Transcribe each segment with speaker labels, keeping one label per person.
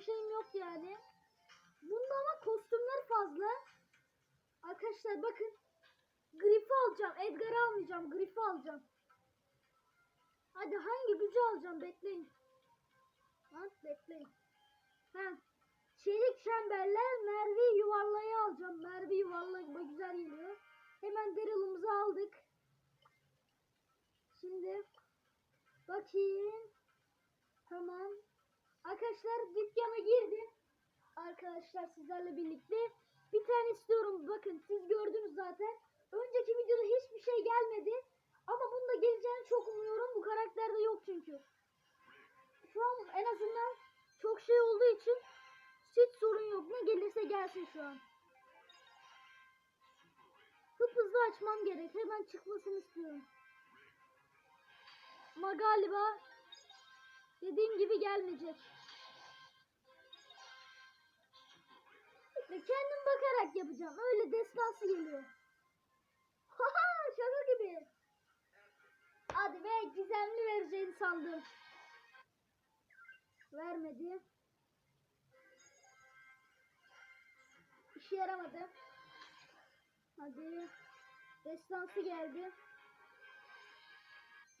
Speaker 1: bir şeyim yok yani. Bunda ama kostümler fazla. Arkadaşlar bakın. Grif'i alacağım. Edgar'ı almayacağım. Grif'i alacağım. Hadi hangi gücü alacağım bekleyin. Lan bekleyin. Ha. Çelik çemberler Merve yuvarlayı alacağım. Merve yuvarlayı bak güzel geliyor. Hemen Daryl'ımızı aldık. Şimdi bakayım. Tamam. Arkadaşlar dükkana girdim. Arkadaşlar sizlerle birlikte bir tane istiyorum. Bakın siz gördünüz zaten. Önceki videoda hiçbir şey gelmedi. Ama bunda geleceğini çok umuyorum. Bu karakterde yok çünkü. Şu an en azından çok şey olduğu için hiç sorun yok. Ne gelirse gelsin şu an. Hıp hızlı açmam gerek. Hemen çıkmasını istiyorum. Ama galiba dediğim gibi gelmeyecek. Ve kendim bakarak yapacağım. Öyle destansı geliyor. Haha şaka gibi. Hadi be gizemli vereceğini sandım. Vermedi. İşe yaramadı. Hadi. Destansı geldi.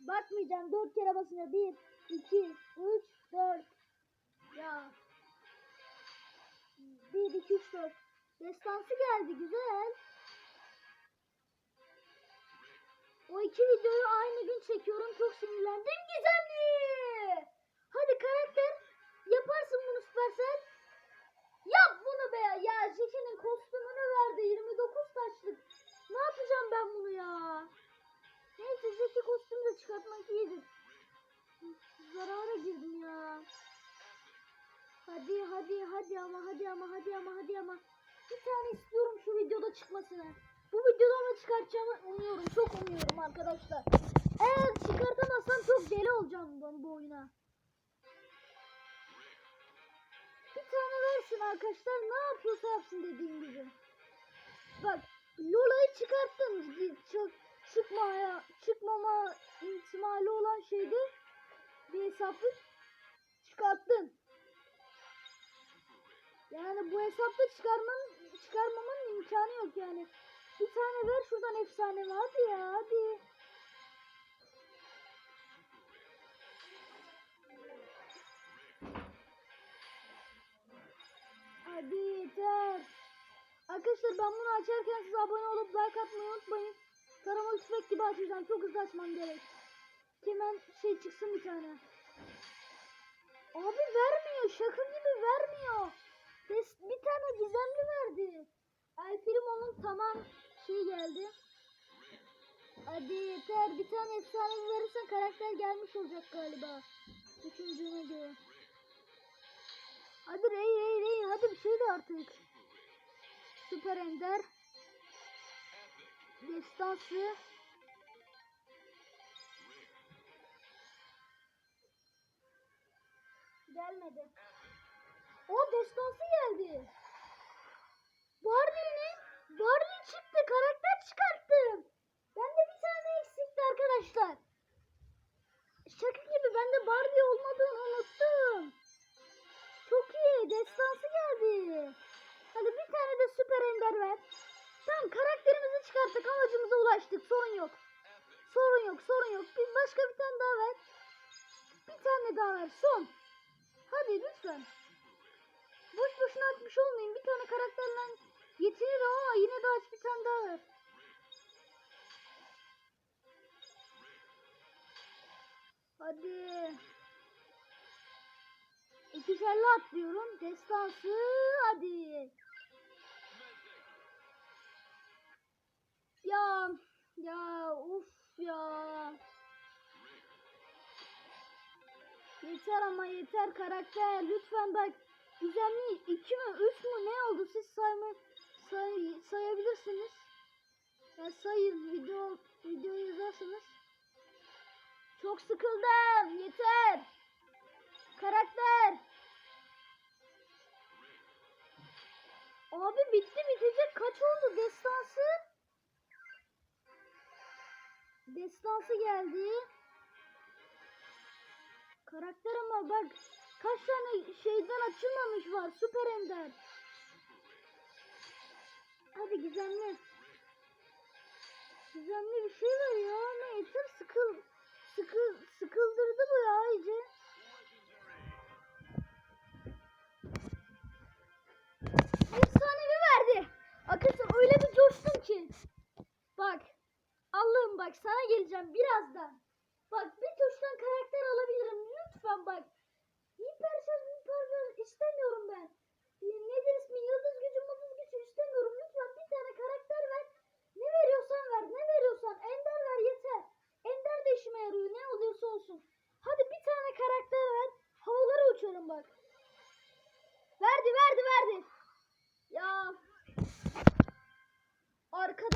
Speaker 1: Bakmayacağım. Dört kere basınca. Bir, iki, üç, dört. Ya. Bir, iki, üç, dört. Destansı geldi. Güzel. O iki videoyu aynı gün çekiyorum. Çok sinirlendim. Gizemli. Hadi karakter. Hadi hadi hadi ama hadi ama hadi ama hadi ama. Bir tane istiyorum şu videoda çıkmasını. Bu videoda ama çıkartacağımı umuyorum. Çok umuyorum arkadaşlar. Eğer çıkartamazsam çok deli olacağım bu, bu oyuna. Bir tane versin arkadaşlar. Ne yapıyorsa yapsın dediğim gibi. Bak Lola'yı çıkarttım. Çok çıkmaya, çıkmama ihtimali olan şeydi. Bir hesaplık Yani bu hesapta çıkarmanın, çıkarmamanın imkanı yok yani. Bir tane ver şuradan efsane hadi ya hadi. Hadi yeter. Arkadaşlar ben bunu açarken siz abone olup like atmayı unutmayın. Taramalı tüfek gibi açacağım. Çok hızlı açmam gerek. Hemen şey çıksın bir tane. Abi vermiyor. Şaka gibi vermiyor. Des bir tane gizemli verdi. El Primo'nun tamam şey geldi. Hadi yeter. Bir tane efsane verirsen karakter gelmiş olacak galiba. Düşündüğüme göre. Hadi rey rey rey. Hadi bir şey de artık. Süper Ender. Destansı. Gelmedi. O destansı geldi. Barney'nin Barney çıktı. Karakter çıkarttım. Bende bir tane eksikti arkadaşlar. Şaka gibi bende Barbie olmadığını unuttum. Çok iyi. Destansı geldi. Hadi bir tane de süper ender ver. Tamam karakterimizi çıkarttık. Amacımıza ulaştık. Sorun yok. Sorun yok. Sorun yok. Bir başka bir tane daha ver. Bir tane daha ver. Son. Açmış olmayın. Bir tane karakterle yetinirim ama yine de aç bir tane daha ver. Hadi. İkişerli atlıyorum. Destansı hadi. Ya ya uf ya. Yeter ama yeter karakter. Lütfen bak. Gizemli iki mi üç mü ne oldu siz sayma say, sayabilirsiniz. Ya sayın video video yazarsınız. Çok sıkıldım. Yeter. Karakter. Abi bitti bitecek. Kaç oldu destansı? Destansı geldi. Karakter ama bak Kaç tane şeyden açılmamış var. Süper Ender. Hadi gizemli. Gizemli bir şey var ya ama yeter sıkıl. Sıkıl, sıkıldırdı bu ya iyice. Efsanevi verdi. Arkadaşlar öyle bir coştum ki. Bak. Allah'ım bak sana geleceğim birazdan. olsun. Hadi bir tane karakter ver. Havalara uçuyorum bak. Verdi verdi verdi. Ya. Arkadaş.